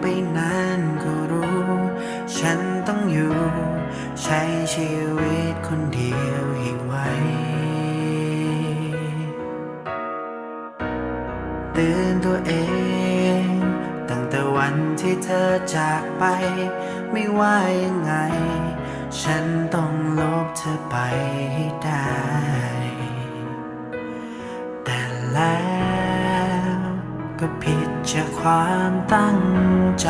ไปนานก็รู้ ฉันต้องอยู่ ใช้ชีวิตคนเดียวให้ไหวเตือนตัวเอง ตั้งแต่วันที่เธอจากไป ไม่ว่ายังไง ฉันต้อง ความตั้งใจ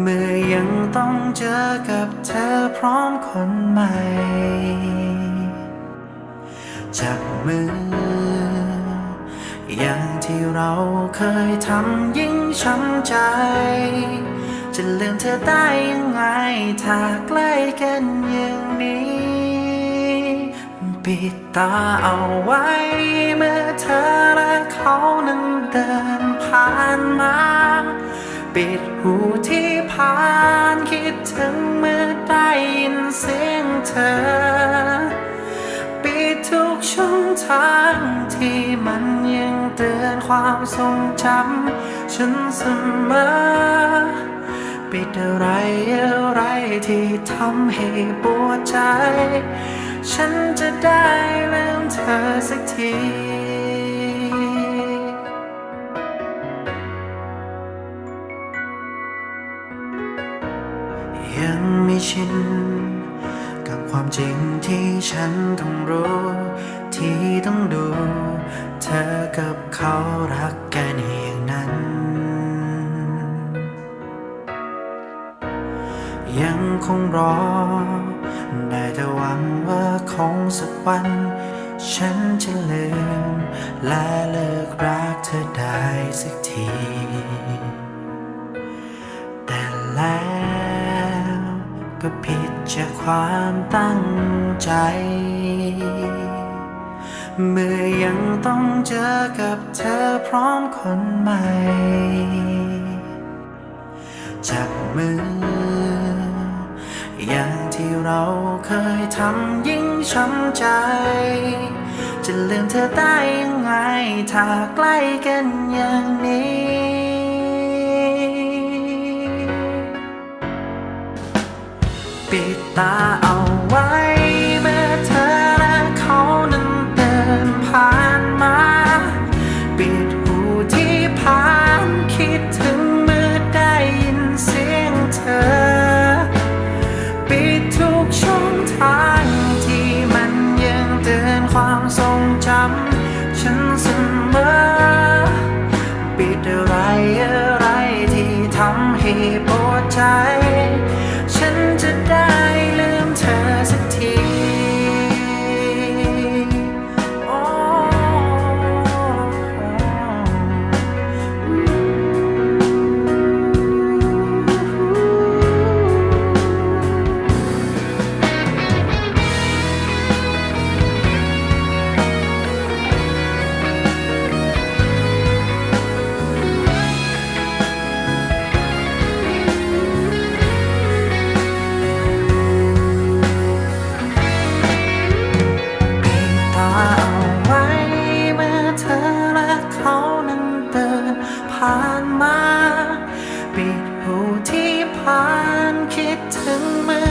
เมื่อยังต้องเจอกับเธอพร้อมคนใหม่ จับมือ อย่างที่เราเคยทำยิ่งช้ำใจ จะลืมเธอได้ยังไง ถ้าใกล้กันอย่างนี้ปิดตาเอาไว้เมื่อเธอ เขานั้นเดินผ่านมา ปิดหูที่ผ่านคิดถึงเมื่อได้ยินเสียงเธอ ปิดทุกช่องทางที่มันยังเตือนความทรงจำฉันเสมอปิดอะไรอะไรที่ทำให้ปวดใจ ฉันจะได้ลืมเธอสักที ชิน กับความจริงที่ฉันต้องรู้ ที่ต้องดู เธอกับเขารักกันอย่างนั้น ยังคงรอ ได้แต่หวังว่าคงสักวัน ฉันจะลืม และเลิกรักเธอได้สักที แต่แล้ว ก็ผิดจากความตั้งใจ เมื่อยังต้องเจอกับเธอพร้อมคนใหม่ จับมือ อย่างที่เราเคยทำยิ่งช้ำใจ จะลืมเธอได้ยังไง ถ้าใกล้กันอย่างนี้ ปิดตาเอาไว้ เมื่อเธอและเขานั้นเดินผ่านมา ปิดหูที่ผ่านคิดถึงเมื่อได้ยินเสียงเธอ ปิดทุกช่องทางที่มันยังเตือนความทรงจำฉันเสมอ ปิดอะไรอะไรที่ทำให้ปวดใจ คิดถึงเมื่อ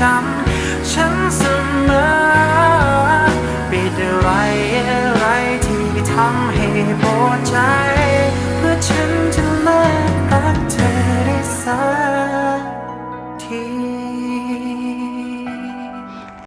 จำฉันเสมอปิดอะไรอะไรที่ทำให้ปวดใจ